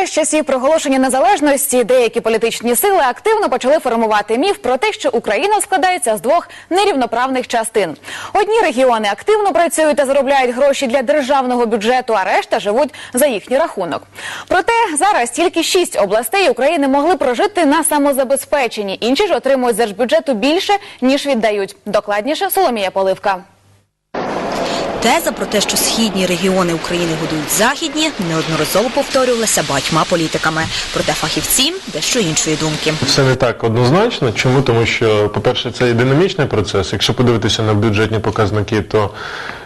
Ще з часів проголошення незалежності деякі політичні сили активно почали формувати міф про те, що Україна складається з двох нерівноправних частин. Одні регіони активно працюють та заробляють гроші для державного бюджету, а решта живуть за їхній рахунок. Проте зараз тільки шість областей України могли прожити на самозабезпеченні. Інші ж отримують держбюджету більше ніж віддають. Докладніше Соломія Поливка. Теза про те, що східні регіони України годують західні, неодноразово повторювалася багатьма політиками. Проте фахівці дещо іншої думки. Все не так однозначно. Чому? Тому що, по-перше, це і динамічний процес. Якщо подивитися на бюджетні показники, то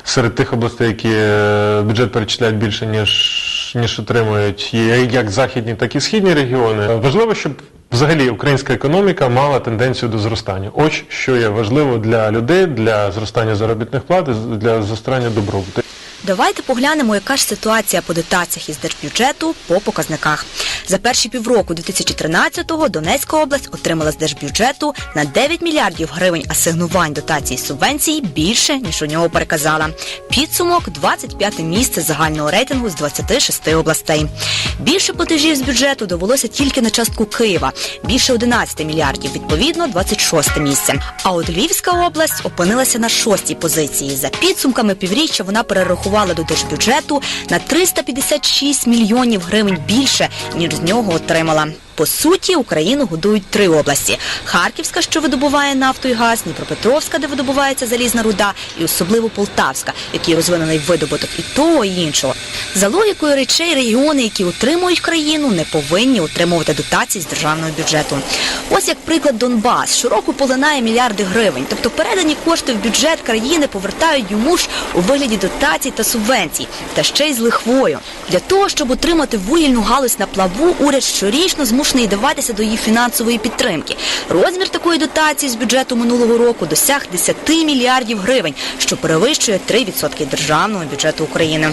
серед тих областей, які е, бюджет перечисляють більше, ніж, ніж отримують, є як західні, так і східні регіони. Важливо, щоб взагалі українська економіка мала тенденцію до зростання. Ось що є важливо для людей, для зростання заробітних плат, для зростання добробуту. Давайте поглянемо, яка ж ситуація по дотаціях із держбюджету по показниках. За перші півроку 2013-го Донецька область отримала з держбюджету на 9 мільярдів гривень асигнувань дотацій субвенцій більше, ніж у нього переказала. Підсумок 25 місце загального рейтингу з 26 областей. Більше платежів з бюджету довелося тільки на частку Києва більше 11 мільярдів, відповідно 26 місце. А от Львівська область опинилася на шостій позиції. За підсумками півріччя вона перерахувала до держбюджету на 356 мільйонів гривень більше, ніж з нього отримала. По суті, Україну годують три області: Харківська, що видобуває нафту і газ, Дніпропетровська, де видобувається залізна руда, і особливо Полтавська, який розвинений видобуток і того, і іншого. За логікою речей, регіони, які утримують країну, не повинні отримувати дотації з державного бюджету. Ось як приклад Донбас щороку полинає мільярди гривень, тобто передані кошти в бюджет країни повертають йому ж у вигляді дотацій та субвенцій, та ще й з лихвою. Для того, щоб отримати вугільну галузь на плаву, уряд щорічно змушений даватися до її фінансової підтримки. Розмір такої дотації з бюджету минулого року досяг 10 мільярдів гривень, що перевищує 3% державного бюджету України.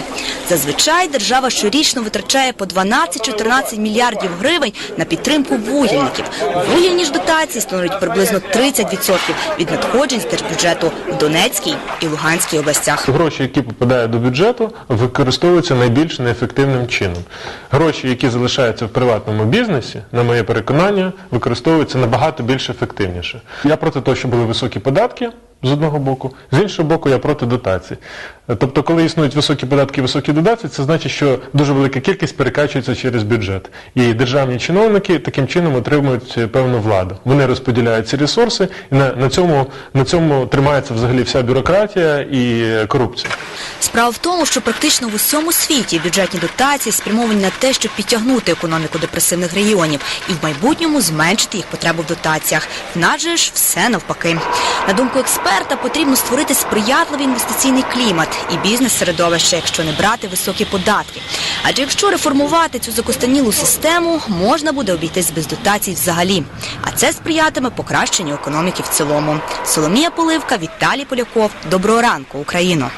Зазвичай держава щорічно витрачає по 12-14 мільярдів гривень на підтримку вугільників. Вугільні ж дотації становлять приблизно 30% від надходжень з держбюджету в Донецькій і Луганській областях. Гроші, які попадають до бюджету, використовуються найбільш неефективним чином. Гроші, які залишаються в приватному бізнесі, на моє переконання, використовуються набагато більш ефективніше. Я проти того, що були високі податки. З одного боку, з іншого боку, я проти дотацій. Тобто, коли існують високі податки і високі дотації, це значить, що дуже велика кількість перекачується через бюджет. І державні чиновники таким чином отримують е, певну владу. Вони розподіляють ці ресурси, і на, на, цьому, на цьому тримається взагалі вся бюрократія і е, корупція. Справа в тому, що практично в усьому світі бюджетні дотації спрямовані на те, щоб підтягнути економіку депресивних регіонів і в майбутньому зменшити їх потребу в дотаціях. В нас же ж все навпаки. На думку експерта, потрібно створити сприятливий інвестиційний клімат і бізнес-середовище, якщо не брати високі податки. Адже якщо реформувати цю закостанілу систему, можна буде обійтись без дотацій взагалі. А це сприятиме покращенню економіки в цілому. Соломія Поливка, Віталій Поляков. Доброго ранку, Україно!